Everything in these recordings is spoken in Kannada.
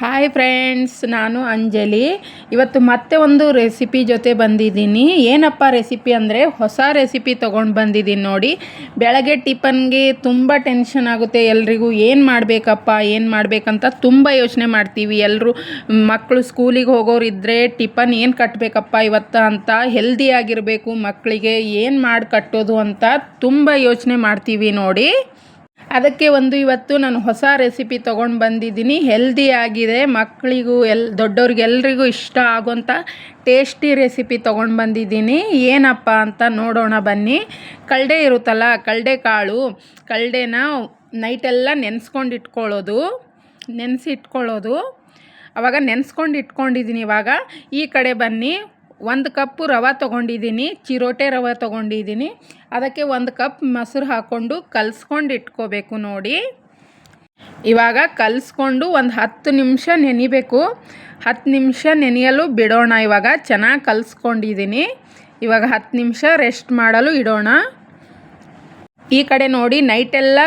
ಹಾಯ್ ಫ್ರೆಂಡ್ಸ್ ನಾನು ಅಂಜಲಿ. ಇವತ್ತು ಮತ್ತೆ ಒಂದು ರೆಸಿಪಿ ಜೊತೆ ಬಂದಿದ್ದೀನಿ. ಏನಪ್ಪ ರೆಸಿಪಿ ಅಂದರೆ ಹೊಸ ರೆಸಿಪಿ ತೊಗೊಂಡು ಬಂದಿದ್ದೀನಿ ನೋಡಿ. ಬೆಳಗ್ಗೆ ಟಿಫನ್ಗೆ ತುಂಬ ಟೆನ್ಷನ್ ಆಗುತ್ತೆ. ಎಲ್ರಿಗೂ ಏನು ಮಾಡಬೇಕಪ್ಪ, ಏನು ಮಾಡಬೇಕಂತ ತುಂಬ ಯೋಚನೆ ಮಾಡ್ತೀವಿ. ಎಲ್ಲರೂ ಮಕ್ಕಳು ಸ್ಕೂಲಿಗೆ ಹೋಗೋರಿದ್ದರೆ ಟಿಫನ್ ಏನು ಕಟ್ಟಬೇಕಪ್ಪ ಇವತ್ತು ಅಂತ ಹೆಲ್ದಿಯಾಗಿರಬೇಕು ಮಕ್ಕಳಿಗೆ ಏನು ಮಾಡಿ ಕಟ್ಟೋದು ಅಂತ ತುಂಬ ಯೋಚನೆ ಮಾಡ್ತೀವಿ ನೋಡಿ. ಅದಕ್ಕೆ ಒಂದು ಇವತ್ತು ನಾನು ಹೊಸ ರೆಸಿಪಿ ತೊಗೊಂಡು ಬಂದಿದ್ದೀನಿ. ಹೆಲ್ದಿ ಆಗಿದೆ. ಮಕ್ಕಳಿಗೂ ಎಲ್, ದೊಡ್ಡವ್ರಿಗೆಲ್ರಿಗೂ ಇಷ್ಟ ಆಗೋಂಥ ಟೇಸ್ಟಿ ರೆಸಿಪಿ ತೊಗೊಂಡು ಬಂದಿದ್ದೀನಿ. ಏನಪ್ಪ ಅಂತ ನೋಡೋಣ ಬನ್ನಿ. ಕಳ್ಡೆ ಇರುತ್ತಲ್ಲ ಕಳ್ಡೆ ಕಾಳು. ಕಳ್ಡೆನ ನೈಟೆಲ್ಲ ನೆನೆಸ್ಕೊಂಡು ಇಟ್ಕೊಳ್ಳೋದು. ನೆನೆಸಿ ಇಟ್ಕೊಳ್ಳೋದು ಆವಾಗ ನೆನೆಸ್ಕೊಂಡು ಇಟ್ಕೊಂಡಿದ್ದೀನಿ ಇವಾಗ. ಈ ಕಡೆ ಬನ್ನಿ. ಒಂದು ಕಪ್ಪು ರವೆ ತೊಗೊಂಡಿದ್ದೀನಿ, ಚಿರೋಟೆ ರವೆ ತೊಗೊಂಡಿದ್ದೀನಿ. ಅದಕ್ಕೆ ಒಂದು ಕಪ್ ಮೊಸರು ಹಾಕ್ಕೊಂಡು ಕಲಿಸ್ಕೊಂಡು ಇಟ್ಕೋಬೇಕು ನೋಡಿ. ಇವಾಗ ಕಲಿಸ್ಕೊಂಡು ಒಂದು ಹತ್ತು ನಿಮಿಷ ನೆನಿಬೇಕು. ಹತ್ತು ನಿಮಿಷ ನೆನೆಯಲು ಬಿಡೋಣ ಇವಾಗ. ಚೆನ್ನಾಗಿ ಕಲಿಸ್ಕೊಂಡಿದ್ದೀನಿ. ಇವಾಗ ಹತ್ತು ನಿಮಿಷ ರೆಸ್ಟ್ ಮಾಡಲು ಇಡೋಣ. ಈ ಕಡೆ ನೋಡಿ ನೈಟೆಲ್ಲ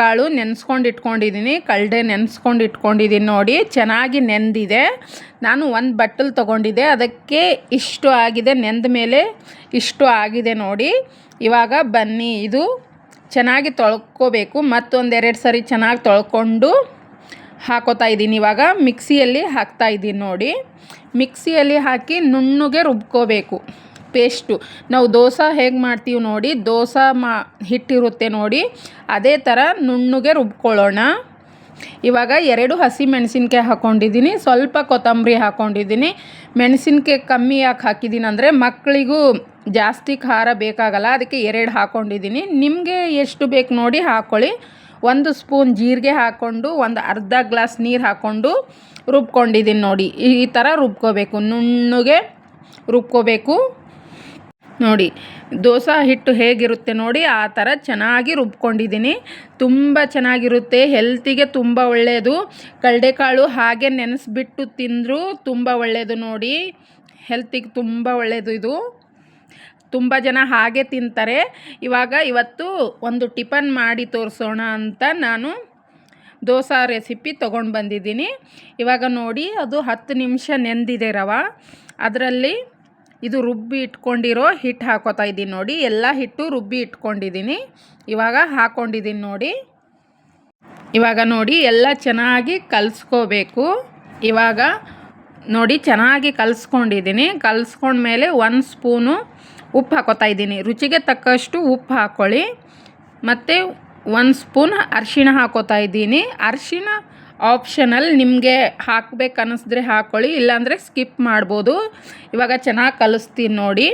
ಕಾಳು ನೆನೆಸ್ಕೊಂಡು ಇಟ್ಕೊಂಡಿದ್ದೀನಿ. ಕಳ್ಳೆ ನೆನೆಸ್ಕೊಂಡು ಇಟ್ಕೊಂಡಿದ್ದೀನಿ ನೋಡಿ. ಚೆನ್ನಾಗಿ ನೆಂದಿದೆ. ನಾನು ಒಂದು ಬಟ್ಟಲು ತೊಗೊಂಡಿದ್ದೆ. ಅದಕ್ಕೆ ಇಷ್ಟು ಆಗಿದೆ. ನೆಂದ ಮೇಲೆ ಇಷ್ಟು ಆಗಿದೆ ನೋಡಿ. ಇವಾಗ ಬನ್ನಿ ಇದು ಚೆನ್ನಾಗಿ ತೊಳ್ಕೊಬೇಕು. ಮತ್ತೊಂದೆರಡು ಸರಿ ಚೆನ್ನಾಗಿ ತೊಳ್ಕೊಂಡು ಹಾಕೋತಾ ಇದ್ದೀನಿ. ಇವಾಗ ಮಿಕ್ಸಿಯಲ್ಲಿ ಹಾಕ್ತಾ ಇದ್ದೀನಿ ನೋಡಿ. ಮಿಕ್ಸಿಯಲ್ಲಿ ಹಾಕಿ ನುಣ್ಣಗೆ ರುಬ್ಕೋಬೇಕು. ಪೇಸ್ಟು. ನಾವು ದೋಸೆ ಹೇಗೆ ಮಾಡ್ತೀವಿ ನೋಡಿ, ದೋಸೆ ಮಾ, ಹಿಟ್ಟಿರುತ್ತೆ ನೋಡಿ, ಅದೇ ಥರ ನುಣ್ಣಗೆ ರುಬ್ಕೊಳ್ಳೋಣ. ಇವಾಗ ಎರಡು ಹಸಿ ಮೆಣಸಿನ್ಕಾಯಿ ಹಾಕ್ಕೊಂಡಿದ್ದೀನಿ ಸ್ವಲ್ಪ ಕೊತ್ತಂಬರಿ ಹಾಕ್ಕೊಂಡಿದ್ದೀನಿ ಮೆಣಸಿನ್ಕಾಯಿ ಕಮ್ಮಿ ಯಾಕೆ ಹಾಕಿದ್ದೀನಿ ಅಂದರೆ ಮಕ್ಕಳಿಗೂ ಜಾಸ್ತಿ ಖಾರ ಬೇಕಾಗಲ್ಲ, ಅದಕ್ಕೆ ಎರಡು ಹಾಕ್ಕೊಂಡಿದ್ದೀನಿ ನಿಮಗೆ ಎಷ್ಟು ಬೇಕು ನೋಡಿ ಹಾಕ್ಕೊಳ್ಳಿ ಒಂದು ಸ್ಪೂನ್ ಜೀರಿಗೆ ಹಾಕ್ಕೊಂಡು, ಒಂದು ಅರ್ಧ ಗ್ಲಾಸ್ ನೀರು ಹಾಕ್ಕೊಂಡು ರುಬ್ಕೊಂಡಿದ್ದೀನಿ ನೋಡಿ. ಈ ಥರ ರುಬ್ಕೋಬೇಕು, ನುಣ್ಣಗೆ ರುಬ್ಕೋಬೇಕು. ನೋಡಿ, ದೋಸೆ ಹಿಟ್ಟು ಹೇಗಿರುತ್ತೆ ನೋಡಿ, ಆ ಥರ ಚೆನ್ನಾಗಿ ರುಬ್ಕೊಂಡಿದ್ದೀನಿ. ತುಂಬ ಚೆನ್ನಾಗಿರುತ್ತೆ, ಹೆಲ್ತಿಗೆ ತುಂಬ ಒಳ್ಳೆಯದು ಕಡಲೆಕಾಳು ಹಾಗೆ ನೆನೆಸ್ಬಿಟ್ಟು ತಿಂದರೂ ತುಂಬ ಒಳ್ಳೆಯದು ನೋಡಿ. ಹೆಲ್ತಿಗೆ ತುಂಬ ಒಳ್ಳೆಯದು ಇದು. ತುಂಬ ಜನ ಹಾಗೆ ತಿಂತಾರೆ. ಇವಾಗ ಇವತ್ತು ಒಂದು ಟಿಫನ್ ಮಾಡಿ ತೋರಿಸೋಣ ಅಂತ ನಾನು ದೋಸೆ ರೆಸಿಪಿ ತೊಗೊಂಡು ಬಂದಿದ್ದೀನಿ ಇವಾಗ ನೋಡಿ, ಅದು ಹತ್ತು ನಿಮಿಷ ನೆಂದಿದೆ ರವೆ. ಅದರಲ್ಲಿ ಇದು ರುಬ್ಬಿ ಇಟ್ಕೊಂಡಿರೋ ಹಿಟ್ಟು ಹಾಕೋತಾ ಇದ್ದೀನಿ ನೋಡಿ. ಎಲ್ಲ ಹಿಟ್ಟು ರುಬ್ಬಿ ಇಟ್ಕೊಂಡಿದ್ದೀನಿ. ಇವಾಗ ಹಾಕ್ಕೊಂಡಿದ್ದೀನಿ ನೋಡಿ. ಇವಾಗ ನೋಡಿ, ಎಲ್ಲ ಚೆನ್ನಾಗಿ ಕಲಿಸ್ಕೋಬೇಕು. ಇವಾಗ ನೋಡಿ, ಚೆನ್ನಾಗಿ ಕಲಿಸ್ಕೊಂಡಿದ್ದೀನಿ. ಕಲಿಸ್ಕೊಂಡ್ಮೇಲೆ ಒಂದು ಸ್ಪೂನು ಉಪ್ಪು ಹಾಕೋತಾ ಇದ್ದೀನಿ. ರುಚಿಗೆ ತಕ್ಕಷ್ಟು ಉಪ್ಪು ಹಾಕ್ಕೊಳ್ಳಿ ಮತ್ತು ಒಂದು ಸ್ಪೂನ್ ಅರಿಶಿಣ ಹಾಕೋತಾ ಇದ್ದೀನಿ. ಅರಿಶಿಣ ಆಪ್ಷನಲ್ ನಿಮಗೆ ಹಾಕ್ಬೇಕು ಅನ್ನಿಸಿದ್ರೆ ಹಾಕ್ಕೊಳ್ಳಿ ಇಲ್ಲಾಂದರೆ ಸ್ಕಿಪ್ ಮಾಡ್ಬೋದು. ಇವಾಗ ಚೆನ್ನಾಗಿ ಕಲಿಸ್ತೀನಿ ನೋಡಿ.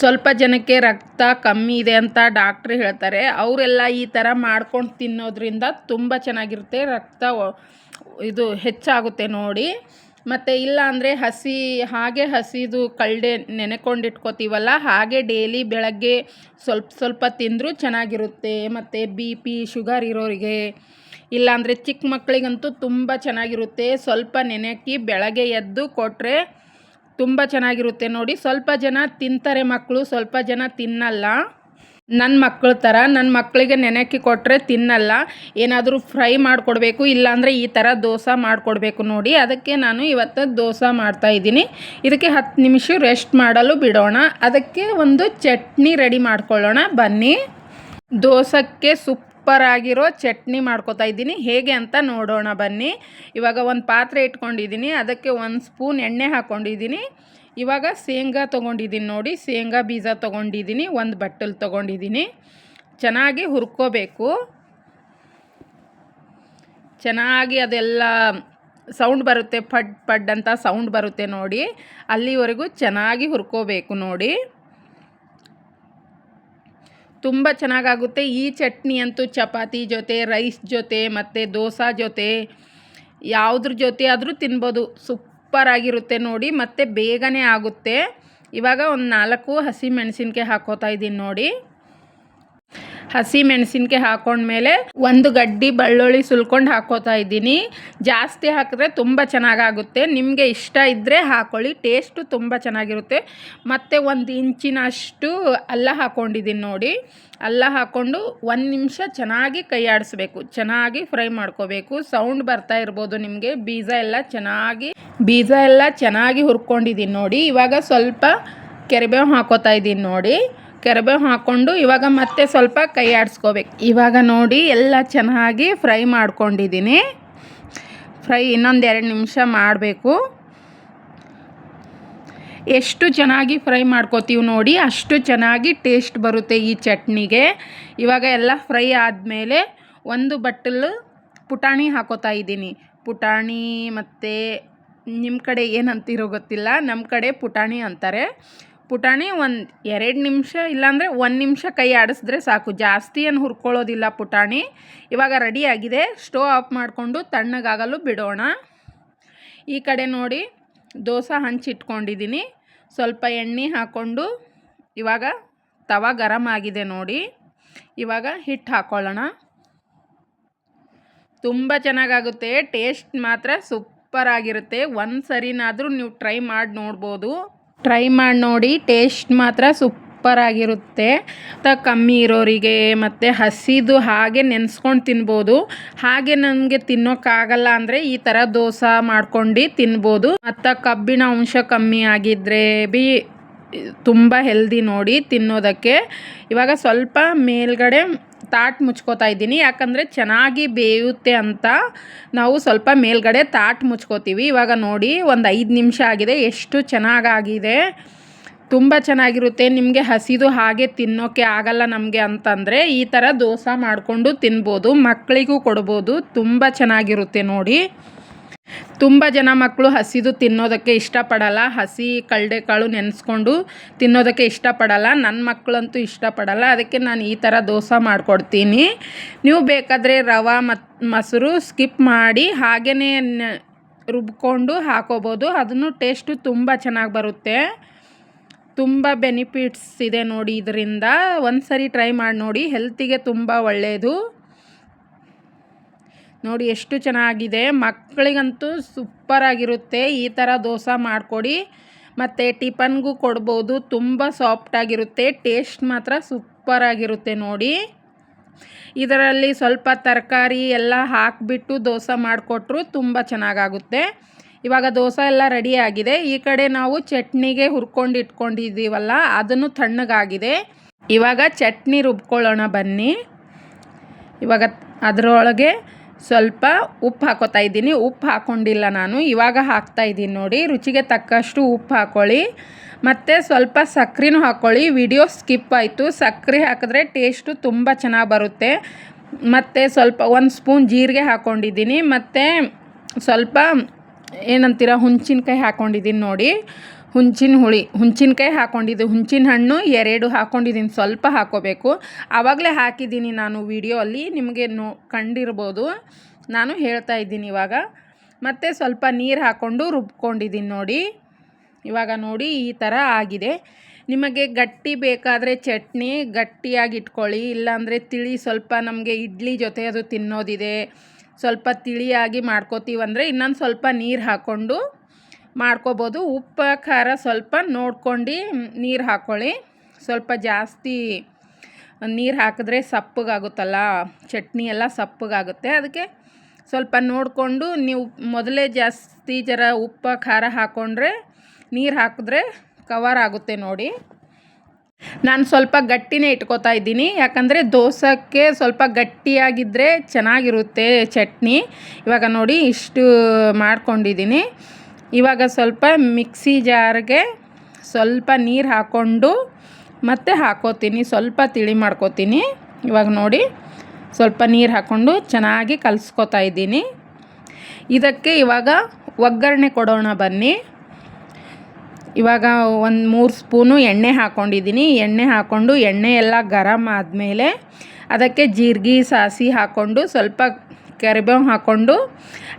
ಸ್ವಲ್ಪ ಜನಕ್ಕೆ ರಕ್ತ ಕಮ್ಮಿ ಇದೆ ಅಂತ ಡಾಕ್ಟ್ರ್ ಹೇಳ್ತಾರೆ. ಅವರೆಲ್ಲ ಈ ಥರ ಮಾಡ್ಕೊಂಡು ತಿನ್ನೋದ್ರಿಂದ ತುಂಬ ಚೆನ್ನಾಗಿರುತ್ತೆ. ರಕ್ತ ಇದು ಹೆಚ್ಚಾಗುತ್ತೆ ನೋಡಿ. ಮತ್ತು ಇಲ್ಲ ಅಂದರೆ ಹಸಿ, ಹಾಗೆ ಹಸಿದು ಕಳ್ಳೆ ನೆನೆಕೊಂಡಿಟ್ಕೋತೀವಲ್ಲ, ಹಾಗೆ ಡೈಲಿ ಬೆಳಗ್ಗೆ ಸ್ವಲ್ಪ ಸ್ವಲ್ಪ ತಿಂದರೂ ಚೆನ್ನಾಗಿರುತ್ತೆ. ಮತ್ತು ಬಿ ಪಿ ಶುಗರ್ ಇರೋರಿಗೆ ಇಲ್ಲಾಂದರೆ ಚಿಕ್ಕ ಮಕ್ಕಳಿಗಂತೂ ತುಂಬ ಚೆನ್ನಾಗಿರುತ್ತೆ. ಸ್ವಲ್ಪ ನೆನೆಕ್ಕಿ ಬೆಳಗ್ಗೆ ಎದ್ದು ಕೊಟ್ಟರೆ ತುಂಬ ಚೆನ್ನಾಗಿರುತ್ತೆ ನೋಡಿ. ಸ್ವಲ್ಪ ಜನ ತಿಂತಾರೆ ಮಕ್ಕಳು, ಸ್ವಲ್ಪ ಜನ ತಿನ್ನಲ್ಲ. ನನ್ನ ಮಕ್ಕಳ ಥರ ನನ್ನ ಮಕ್ಕಳಿಗೆ ನೆನೆಕ್ಕಿ ಕೊಟ್ಟರೆ ತಿನ್ನಲ್ಲ. ಏನಾದರೂ ಫ್ರೈ ಮಾಡಿಕೊಡ್ಬೇಕು, ಇಲ್ಲಾಂದರೆ ಈ ಥರ ದೋಸೆ ಮಾಡಿಕೊಡ್ಬೇಕು ನೋಡಿ. ಅದಕ್ಕೆ ನಾನು ಇವತ್ತು ದೋಸೆ ಮಾಡ್ತಾಯಿದ್ದೀನಿ ಇದಕ್ಕೆ ಹತ್ತು ನಿಮಿಷ ರೆಸ್ಟ್ ಮಾಡಲು ಬಿಡೋಣ. ಅದಕ್ಕೆ ಒಂದು ಚಟ್ನಿ ರೆಡಿ ಮಾಡ್ಕೊಳ್ಳೋಣ. ಬನ್ನಿ. ದೋಸಕ್ಕೆ ಸುಪ್ ಸೂಪರ್ ಆಗಿರೋ ಚಟ್ನಿ ಮಾಡ್ಕೋತಾ ಇದ್ದೀನಿ. ಹೇಗೆ ಅಂತ ನೋಡೋಣ ಬನ್ನಿ. ಇವಾಗ ಒಂದು ಪಾತ್ರೆ ಇಟ್ಕೊಂಡಿದ್ದೀನಿ. ಅದಕ್ಕೆ ಒಂದು ಸ್ಪೂನ್ ಎಣ್ಣೆ ಹಾಕ್ಕೊಂಡಿದ್ದೀನಿ ಇವಾಗ ಶೇಂಗಾ ತೊಗೊಂಡಿದ್ದೀನಿ ನೋಡಿ. ಶೇಂಗಾ ಬೀಜ ತೊಗೊಂಡಿದ್ದೀನಿ. ಒಂದು ಬಟ್ಟಲು ತೊಗೊಂಡಿದ್ದೀನಿ. ಚೆನ್ನಾಗಿ ಹುರ್ಕೋಬೇಕು. ಚೆನ್ನಾಗಿ ಅದೆಲ್ಲ ಸೌಂಡ್ ಬರುತ್ತೆ. ಪಡ್ ಪಡ್ ಅಂತ ಸೌಂಡ್ ಬರುತ್ತೆ ನೋಡಿ. ಅಲ್ಲಿವರೆಗೂ ಚೆನ್ನಾಗಿ ಹುರ್ಕೋಬೇಕು ನೋಡಿ. ತುಂಬ ಚೆನ್ನಾಗಾಗುತ್ತೆ. ಈ ಚಟ್ನಿ ಅಂತೂ ಚಪಾತಿ ಜೊತೆ, ರೈಸ್ ಜೊತೆ, ಮತ್ತು ದೋಸೆ ಜೊತೆ, ಯಾವುದ್ರ ಜೊತೆ ಆದರೂ ತಿನ್ಬೋದು. ಸೂಪರಾಗಿರುತ್ತೆ ನೋಡಿ, ಮತ್ತು ಬೇಗನೆ ಆಗುತ್ತೆ. ಇವಾಗ ಒಂದು ನಾಲ್ಕು ಹಸಿ ಹಾಕ್ಕೋತಾ ಇದ್ದೀನಿ ನೋಡಿ. ಹಸಿ ಮೆಣಸಿನ್ಕಾಯಿ ಹಾಕೊಂಡ್ಮೇಲೆ ಒಂದು ಗಡ್ಡಿ ಬೆಳ್ಳುಳ್ಳಿ ಸುಲ್ಕೊಂಡು ಹಾಕೋತಾ ಇದ್ದೀನಿ. ಜಾಸ್ತಿ ಹಾಕಿದ್ರೆ ತುಂಬ ಚೆನ್ನಾಗಾಗುತ್ತೆ. ನಿಮಗೆ ಇಷ್ಟ ಇದ್ದರೆ ಹಾಕೊಳ್ಳಿ, ಟೇಸ್ಟು ತುಂಬ ಚೆನ್ನಾಗಿರುತ್ತೆ. ಮತ್ತು ಒಂದು ಇಂಚಿನಷ್ಟು ಅಲ್ಲ ಹಾಕ್ಕೊಂಡಿದ್ದೀನಿ ನೋಡಿ. ಅಲ್ಲ ಹಾಕ್ಕೊಂಡು ಒಂದು ನಿಮಿಷ ಚೆನ್ನಾಗಿ ಕೈ ಆಡಿಸ್ಬೇಕು. ಚೆನ್ನಾಗಿ ಫ್ರೈ ಮಾಡ್ಕೋಬೇಕು. ಸೌಂಡ್ ಬರ್ತಾ ಇರ್ಬೋದು ನಿಮಗೆ. ಬೀಜ ಎಲ್ಲ ಚೆನ್ನಾಗಿ, ಬೀಜ ಎಲ್ಲ ಚೆನ್ನಾಗಿ ಹುರ್ಕೊಂಡಿದ್ದೀನಿ ನೋಡಿ. ಇವಾಗ ಸ್ವಲ್ಪ ಕೆರೆಬೇವು ಹಾಕೋತಾ ಇದ್ದೀನಿ ನೋಡಿ. ಕೆರಿಬೇವು ಹಾಕ್ಕೊಂಡು ಇವಾಗ ಮತ್ತೆ ಸ್ವಲ್ಪ ಕೈ ಆಡಿಸ್ಕೋಬೇಕು. ಇವಾಗ ನೋಡಿ ಎಲ್ಲ ಚೆನ್ನಾಗಿ ಫ್ರೈ ಮಾಡ್ಕೊಂಡಿದ್ದೀನಿ. ಫ್ರೈ ಇನ್ನೊಂದು ಎರಡು ನಿಮಿಷ ಮಾಡಬೇಕು. ಎಷ್ಟು ಚೆನ್ನಾಗಿ ಫ್ರೈ ಮಾಡ್ಕೋತೀವಿ ನೋಡಿ, ಅಷ್ಟು ಚೆನ್ನಾಗಿ ಟೇಸ್ಟ್ ಬರುತ್ತೆ ಈ ಚಟ್ನಿಗೆ. ಇವಾಗ ಎಲ್ಲ ಫ್ರೈ ಆದಮೇಲೆ ಒಂದು ಬಟ್ಟಲು ಪುಟಾಣಿ ಹಾಕೋತಾ ಇದ್ದೀನಿ. ಪುಟಾಣಿ ಮತ್ತು ನಿಮ್ಮ ಕಡೆ ಏನಂತಿರೋ ಗೊತ್ತಿಲ್ಲ ನಮ್ಮ ಕಡೆ ಪುಟಾಣಿ ಅಂತಾರೆ. ಪುಟಾಣಿ ಒಂದು ಎರಡು ನಿಮಿಷ, ಇಲ್ಲಾಂದರೆ ಒಂದು ನಿಮಿಷ ಕೈ ಆಡಿಸಿದ್ರೆ ಸಾಕು. ಜಾಸ್ತಿ ಏನು ಹುರ್ಕೊಳ್ಳೋದಿಲ್ಲ ಪುಟಾಣಿ. ಇವಾಗ ರೆಡಿ ಆಗಿದೆ. ಸ್ಟೋವ್ ಆಫ್ ಮಾಡಿಕೊಂಡು ತಣ್ಣಗಾಗಲು ಬಿಡೋಣ. ಈ ಕಡೆ ನೋಡಿ, ದೋಸೆ ಹಂಚಿಟ್ಕೊಂಡಿದ್ದೀನಿ ಸ್ವಲ್ಪ ಎಣ್ಣೆ ಹಾಕ್ಕೊಂಡು ಇವಾಗ ತವ ಗರಮ್ ಆಗಿದೆ ನೋಡಿ. ಇವಾಗ ಹಿಟ್ಟು ಹಾಕ್ಕೊಳ್ಳೋಣ ತುಂಬ ಚೆನ್ನಾಗಾಗುತ್ತೆ. ಟೇಸ್ಟ್ ಮಾತ್ರ ಸೂಪರ್ ಆಗಿರುತ್ತೆ ಒಂದು ಸರಿನಾದರೂ ನೀವು ಟ್ರೈ ಮಾಡಿ ನೋಡ್ಬೋದು. ಟ್ರೈ ಮಾಡಿ ನೋಡಿ ಟೇಸ್ಟ್ ಮಾತ್ರ ಸೂಪರ್ ಆಗಿರುತ್ತೆ. ತ ಕಮ್ಮಿ ಇರೋರಿಗೆ ಮತ್ತು ಹಸಿದು ಹಾಗೆ ನೆನೆಸ್ಕೊಂಡು ತಿನ್ಬೋದು. ಹಾಗೆ ನನಗೆ ತಿನ್ನೋಕ್ಕಾಗಲ್ಲ ಅಂದರೆ ಈ ಥರ ದೋಸೆ ಮಾಡ್ಕೊಂಡು ತಿನ್ಬೋದು. ಮತ್ತು ಕಬ್ಬಿಣ ಅಂಶ ಕಮ್ಮಿ ಆಗಿದ್ದರೆ ಬಿ ತುಂಬ ಹೆಲ್ದಿ ನೋಡಿ ತಿನ್ನೋದಕ್ಕೆ. ಇವಾಗ ಸ್ವಲ್ಪ ಮೇಲ್ಗಡೆ ತಾಟ್ ಮುಚ್ಕೋತಾ ಇದ್ದೀನಿ. ಯಾಕಂದರೆ ಚೆನ್ನಾಗಿ ಬೇಯುತ್ತೆ ಅಂತ ನಾವು ಸ್ವಲ್ಪ ಮೇಲ್ಗಡೆ ತಾಟ್ ಮುಚ್ಕೋತೀವಿ. ಇವಾಗ ನೋಡಿ, ಒಂದು ಐದು ನಿಮಿಷ ಆಗಿದೆ. ಎಷ್ಟು ಚೆನ್ನಾಗಾಗಿದೆ. ತುಂಬ ಚೆನ್ನಾಗಿರುತ್ತೆ. ನಿಮಗೆ ಹಸಿದು ಹಾಗೆ ತಿನ್ನೋಕ್ಕೆ ಆಗಲ್ಲ ನಮಗೆ ಅಂತಂದರೆ ಈ ಥರ ದೋಸೆ ಮಾಡಿಕೊಂಡು ತಿನ್ಬೋದು. ಮಕ್ಕಳಿಗೂ ಕೊಡ್ಬೋದು. ತುಂಬ ಚೆನ್ನಾಗಿರುತ್ತೆ ನೋಡಿ. ತುಂಬ ಜನ ಮಕ್ಕಳು ಹಸಿದು ತಿನ್ನೋದಕ್ಕೆ ಇಷ್ಟಪಡಲ್ಲ. ಹಸಿ ಕಡಲೆಕಾಳು ನೆನೆಸ್ಕೊಂಡು ತಿನ್ನೋದಕ್ಕೆ ಇಷ್ಟಪಡಲ್ಲ. ನನ್ನ ಮಕ್ಕಳಂತೂ ಇಷ್ಟಪಡಲ್ಲ. ಅದಕ್ಕೆ ನಾನು ಈ ಥರ ದೋಸೆ ಮಾಡಿಕೊಡ್ತೀನಿ. ನೀವು ಬೇಕಾದರೆ ರವೆ ಮತ್ತು ಮೊಸರು ಸ್ಕಿಪ್ ಮಾಡಿ ಹಾಗೆಯೇ ರುಬ್ಕೊಂಡು ಹಾಕೋಬೋದು. ಅದನ್ನು ಟೇಸ್ಟು ತುಂಬ ಚೆನ್ನಾಗಿ ಬರುತ್ತೆ. ತುಂಬ ಬೆನಿಫಿಟ್ಸ್ ಇದೆ ನೋಡಿ ಇದರಿಂದ. ಒಂದು ಸರಿ ಟ್ರೈ ಮಾಡಿ ನೋಡಿ. ಹೆಲ್ತಿಗೆ ತುಂಬ ಒಳ್ಳೆಯದು ನೋಡಿ ಎಷ್ಟು ಚೆನ್ನಾಗಿದೆ. ಮಕ್ಕಳಿಗಂತೂ ಸೂಪರಾಗಿರುತ್ತೆ ಈ ಥರ ದೋಸೆ ಮಾಡಿಕೊಡಿ. ಮತ್ತು ಟಿಫನ್ಗೂ ಕೊಡ್ಬೋದು. ತುಂಬ ಸಾಫ್ಟಾಗಿರುತ್ತೆ ಟೇಸ್ಟ್ ಮಾತ್ರ ಸೂಪರಾಗಿರುತ್ತೆ ನೋಡಿ. ಇದರಲ್ಲಿ ಸ್ವಲ್ಪ ತರಕಾರಿ ಎಲ್ಲ ಹಾಕಿಬಿಟ್ಟು ದೋಸೆ ಮಾಡಿಕೊಟ್ರು ತುಂಬ ಚೆನ್ನಾಗಾಗುತ್ತೆ. ಇವಾಗ ದೋಸೆ ಎಲ್ಲ ರೆಡಿ ಆಗಿದೆ. ಈ ಕಡೆ ನಾವು ಚಟ್ನಿಗೆ ಹುರ್ಕೊಂಡು ಇಟ್ಕೊಂಡಿದ್ದೀವಲ್ಲ, ಅದನ್ನು ತಣ್ಣಗಾಗಿದೆ. ಇವಾಗ ಚಟ್ನಿ ರುಬ್ಕೊಳ್ಳೋಣ ಬನ್ನಿ. ಇವಾಗ ಅದರೊಳಗೆ ಸ್ವಲ್ಪ ಉಪ್ಪು ಹಾಕೋತಾ ಇದ್ದೀನಿ. ಉಪ್ಪು ಹಾಕ್ಕೊಂಡಿಲ್ಲ ನಾನು. ಇವಾಗ ಹಾಕ್ತಾ ಇದ್ದೀನಿ ನೋಡಿ. ರುಚಿಗೆ ತಕ್ಕಷ್ಟು ಉಪ್ಪು ಹಾಕ್ಕೊಳ್ಳಿ ಮತ್ತು ಸ್ವಲ್ಪ ಸಕ್ಕರೆನೂ ಹಾಕ್ಕೊಳ್ಳಿ ವಿಡಿಯೋ ಸ್ಕಿಪ್ ಆಯಿತು. ಸಕ್ಕರೆ ಹಾಕಿದ್ರೆ ಟೇಸ್ಟು ತುಂಬ ಚೆನ್ನಾಗಿ ಬರುತ್ತೆ. ಮತ್ತು ಸ್ವಲ್ಪ ಒಂದು ಸ್ಪೂನ್ ಜೀರಿಗೆ ಹಾಕ್ಕೊಂಡಿದ್ದೀನಿ ಮತ್ತು ಸ್ವಲ್ಪ ಏನಂತೀರ ಹುಂಚಿನಕಾಯಿ ಹಾಕ್ಕೊಂಡಿದ್ದೀನಿ ನೋಡಿ. ಹುಂಚಿನ ಹುಳಿ ಹುಂಚಿನಕಾಯಿ ಹಾಕ್ಕೊಂಡಿದ್ದು ಹುಂಚಿನ ಹಣ್ಣು ಎರಡು ಹಾಕ್ಕೊಂಡಿದ್ದೀನಿ ಸ್ವಲ್ಪ ಹಾಕೋಬೇಕು. ಆವಾಗಲೇ ಹಾಕಿದ್ದೀನಿ ನಾನು ವಿಡಿಯೋ ಅಲ್ಲಿ ನಿಮಗೆ ನೋ, ಕಂಡಿರ್ಬೋದು. ನಾನು ಹೇಳ್ತಾ ಇದ್ದೀನಿ ಇವಾಗ. ಮತ್ತು ಸ್ವಲ್ಪ ನೀರು ಹಾಕ್ಕೊಂಡು ರುಬ್ಕೊಂಡಿದ್ದೀನಿ ನೋಡಿ. ಇವಾಗ ನೋಡಿ, ಈ ಥರ ಆಗಿದೆ. ನಿಮಗೆ ಗಟ್ಟಿ ಬೇಕಾದರೆ ಚಟ್ನಿ, ಗಟ್ಟಿಯಾಗಿ ಇಟ್ಕೊಳ್ಳಿ, ಇಲ್ಲಾಂದರೆ ತಿಳಿ ಸ್ವಲ್ಪ ನಮಗೆ ಇಡ್ಲಿ ಜೊತೆ ಅದು ತಿನ್ನೋದಿದೆ. ಸ್ವಲ್ಪ ತಿಳಿಯಾಗಿ ಮಾಡ್ಕೋತೀವಂದರೆ ಇನ್ನೊಂದು ಸ್ವಲ್ಪ ನೀರು ಹಾಕ್ಕೊಂಡು ಮಾಡ್ಕೋಬೋದು. ಉಪ್ಪು, ಖಾರ ಸ್ವಲ್ಪ ನೋಡ್ಕೊಂಡು ನೀರು ಹಾಕ್ಕೊಳ್ಳಿ ಸ್ವಲ್ಪ ಜಾಸ್ತಿ ನೀರು ಹಾಕಿದ್ರೆ ಸಪ್ಪಗಾಗುತ್ತಲ್ಲ, ಚಟ್ನಿ ಎಲ್ಲ ಸಪ್ಪಗಾಗುತ್ತೆ. ಅದಕ್ಕೆ ಸ್ವಲ್ಪ ನೋಡಿಕೊಂಡು ನೀವು ಮೊದಲೇ ಜಾಸ್ತಿ ಜರ ಉಪ್ಪು, ಖಾರ ಹಾಕ್ಕೊಂಡ್ರೆ ನೀರು ಹಾಕಿದ್ರೆ ಕವರ್ ಆಗುತ್ತೆ ನೋಡಿ. ನಾನು ಸ್ವಲ್ಪ ಗಟ್ಟಿನೇ ಇಟ್ಕೋತಾ ಇದ್ದೀನಿ. ಯಾಕಂದರೆ ದೋಸಕ್ಕೆ ಸ್ವಲ್ಪ ಗಟ್ಟಿಯಾಗಿದ್ದರೆ ಚೆನ್ನಾಗಿರುತ್ತೆ ಚಟ್ನಿ. ಇವಾಗ ನೋಡಿ ಇಷ್ಟು ಮಾಡ್ಕೊಂಡಿದ್ದೀನಿ. ಇವಾಗ ಸ್ವಲ್ಪ ಮಿಕ್ಸಿ ಜಾರ್ಗೆ ಸ್ವಲ್ಪ ನೀರು ಹಾಕ್ಕೊಂಡು ಮತ್ತೆ ಹಾಕೋತೀನಿ. ಸ್ವಲ್ಪ ತಿಳಿ ಮಾಡ್ಕೋತೀನಿ. ಇವಾಗ ನೋಡಿ, ಸ್ವಲ್ಪ ನೀರು ಹಾಕ್ಕೊಂಡು ಚೆನ್ನಾಗಿ ಕಲಿಸ್ಕೊತಾ ಇದ್ದೀನಿ. ಇದಕ್ಕೆ ಇವಾಗ ಒಗ್ಗರಣೆ ಕೊಡೋಣ ಬನ್ನಿ. ಇವಾಗ ಒಂದು ಮೂರು ಸ್ಪೂನು ಎಣ್ಣೆ ಹಾಕ್ಕೊಂಡಿದ್ದೀನಿ ಎಣ್ಣೆ ಹಾಕ್ಕೊಂಡು ಎಣ್ಣೆ ಎಲ್ಲ ಗರಮ್ ಆದಮೇಲೆ ಅದಕ್ಕೆ ಜೀರಿಗೆ ಸಾಸಿ ಹಾಕ್ಕೊಂಡು ಸ್ವಲ್ಪ ಕರಿಬೇವು ಹಾಕ್ಕೊಂಡು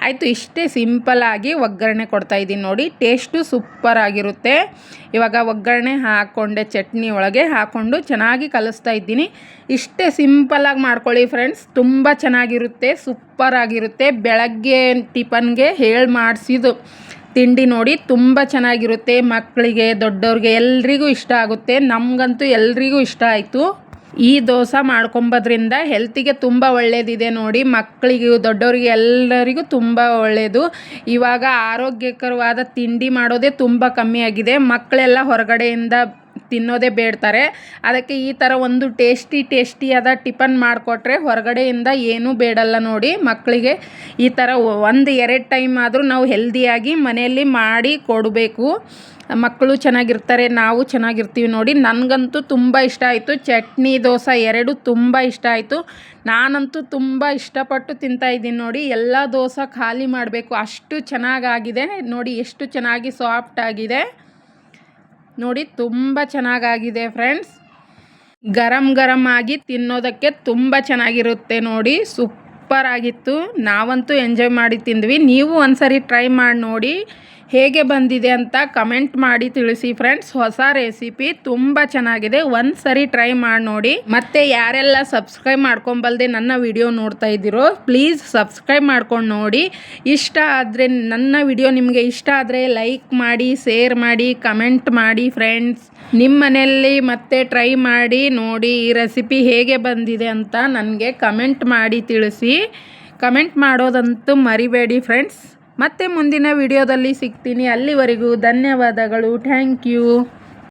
ಆಯಿತು, ಇಷ್ಟೇ ಸಿಂಪಲ್ಲಾಗಿ ಒಗ್ಗರಣೆ ಕೊಡ್ತಾ ಇದ್ದೀನಿ ನೋಡಿ. ಟೇಸ್ಟು ಸೂಪರ್ ಆಗಿರುತ್ತೆ. ಇವಾಗ ಒಗ್ಗರಣೆ ಹಾಕ್ಕೊಂಡೆ ಚಟ್ನಿ ಒಳಗೆ ಹಾಕ್ಕೊಂಡು ಚೆನ್ನಾಗಿ ಕಲಿಸ್ತಾ ಇದ್ದೀನಿ. ಇಷ್ಟೇ ಸಿಂಪಲ್ಲಾಗಿ ಮಾಡ್ಕೊಳ್ಳಿ ಫ್ರೆಂಡ್ಸ್ ತುಂಬ ಚೆನ್ನಾಗಿರುತ್ತೆ ಸೂಪರ್ ಆಗಿರುತ್ತೆ. ಬೆಳಗ್ಗೆ ಟಿಫನ್ಗೆ ಹೇಳಿ ಮಾಡಿಸಿದ್ದು. ತಿಂಡಿ ನೋಡಿ ತುಂಬ ಚೆನ್ನಾಗಿರುತ್ತೆ. ಮಕ್ಕಳಿಗೆ, ದೊಡ್ಡವ್ರಿಗೆ ಎಲ್ರಿಗೂ ಇಷ್ಟ ಆಗುತ್ತೆ. ನಮಗಂತೂ ಎಲ್ರಿಗೂ ಇಷ್ಟ ಆಯಿತು. ಈ ದೋಸೆ ಮಾಡ್ಕೊಂಬೋದ್ರಿಂದ ಹೆಲ್ತಿಗೆ ತುಂಬ ಒಳ್ಳೆಯದಿದೆ ನೋಡಿ. ಮಕ್ಕಳಿಗೂ ದೊಡ್ಡವರಿಗೆ, ಎಲ್ಲರಿಗೂ ತುಂಬ ಒಳ್ಳೆಯದು ಇವಾಗ ಆರೋಗ್ಯಕರವಾದ ತಿಂಡಿ ಮಾಡೋದೇ ತುಂಬ ಕಮ್ಮಿಯಾಗಿದೆ ಮಕ್ಕಳೆಲ್ಲ ಹೊರಗಡೆಯಿಂದ ತಿನ್ನೋದೇ ಬೇಡ್ತಾರೆ. ಅದಕ್ಕೆ ಈ ಥರ ಒಂದು ಟೇಸ್ಟಿ ಟೇಸ್ಟಿಯಾದ ಟಿಫನ್ ಮಾಡಿಕೊಟ್ರೆ ಹೊರಗಡೆಯಿಂದ ಏನೂ ಬೇಡಲ್ಲ ನೋಡಿ ಮಕ್ಕಳಿಗೆ. ಈ ಥರ ಒಂದು ಎರಡು ಟೈಮ್ ಆದರೂ ನಾವು ಹೆಲ್ದಿಯಾಗಿ ಮನೆಯಲ್ಲಿ ಮಾಡಿ ಕೊಡಬೇಕು. ಮಕ್ಕಳು ಚೆನ್ನಾಗಿರ್ತಾರೆ, ನಾವು ಚೆನ್ನಾಗಿರ್ತೀವಿ ನೋಡಿ. ನನಗಂತೂ ತುಂಬ ಇಷ್ಟ ಆಯಿತು. ಚಟ್ನಿ, ದೋಸೆ ಎರಡು ತುಂಬ ಇಷ್ಟ ಆಯಿತು. ನಾನಂತೂ ತುಂಬ ಇಷ್ಟಪಟ್ಟು ತಿಂತಾಯಿದ್ದೀನಿ ನೋಡಿ. ಎಲ್ಲ ದೋಸೆ ಖಾಲಿ ಮಾಡಬೇಕು. ಅಷ್ಟು ಚೆನ್ನಾಗಾಗಿದೆ ನೋಡಿ. ಎಷ್ಟು ಚೆನ್ನಾಗಿ ಸಾಫ್ಟ್ ಆಗಿದೆ. ನೋಡಿ, ತುಂಬ ಚೆನ್ನಾಗಾಗಿದೆ ಫ್ರೆಂಡ್ಸ್. ಗರಂ ಗರಂ ಆಗಿ ತಿನ್ನೋದಕ್ಕೆ ತುಂಬ ಚೆನ್ನಾಗಿರುತ್ತೆ ನೋಡಿ. ಸೂಪರ್ ಆಗಿತ್ತು. ನಾವಂತೂ ಎಂಜಾಯ್ ಮಾಡಿ ತಿಂದ್ವಿ. ನೀವು ಒಂದ್ಸರಿ ಟ್ರೈ ಮಾಡಿ ನೋಡಿ. ಹೇಗೆ ಬಂದಿದೆ ಅಂತ ಕಮೆಂಟ್ ಮಾಡಿ ತಿಳಿಸಿ ಫ್ರೆಂಡ್ಸ್ ಹೊಸ ರೆಸಿಪಿ ತುಂಬ ಚೆನ್ನಾಗಿದೆ. ಒಂದು ಸರಿ ಟ್ರೈ ಮಾಡಿ ನೋಡಿ. ಮತ್ತೆ ಯಾರೆಲ್ಲ ಸಬ್ಸ್ಕ್ರೈಬ್ ಮಾಡ್ಕೊಂಬಲ್ದೆ ನನ್ನ ವಿಡಿಯೋ ನೋಡ್ತಾ ಇದ್ದೀರೋ ಪ್ಲೀಸ್ ಸಬ್ಸ್ಕ್ರೈಬ್ ಮಾಡ್ಕೊಂಡು ನೋಡಿ. ಇಷ್ಟ ಆದರೆ ನನ್ನ ವಿಡಿಯೋ ನಿಮಗೆ ಇಷ್ಟ ಆದರೆ ಲೈಕ್ ಮಾಡಿ ಶೇರ್ ಮಾಡಿ ಕಮೆಂಟ್ ಮಾಡಿ ಫ್ರೆಂಡ್ಸ್ ನಿಮ್ಮ ಮನೆಯಲ್ಲಿ ಮತ್ತೆ ಟ್ರೈ ಮಾಡಿ ನೋಡಿ ಈ ರೆಸಿಪಿ ಹೇಗೆ ಬಂದಿದೆ ಅಂತ ನನಗೆ ಕಮೆಂಟ್ ಮಾಡಿ ತಿಳಿಸಿ. ಕಮೆಂಟ್ ಮಾಡೋದಂತೂ ಮರಿಬೇಡಿ ಫ್ರೆಂಡ್ಸ್ ಮತ್ತೆ ಮುಂದಿನ ವಿಡಿಯೋದಲ್ಲಿ ಸಿಗ್ತೀನಿ. ಅಲ್ಲಿವರೆಗೂ ಧನ್ಯವಾದಗಳು. Thank you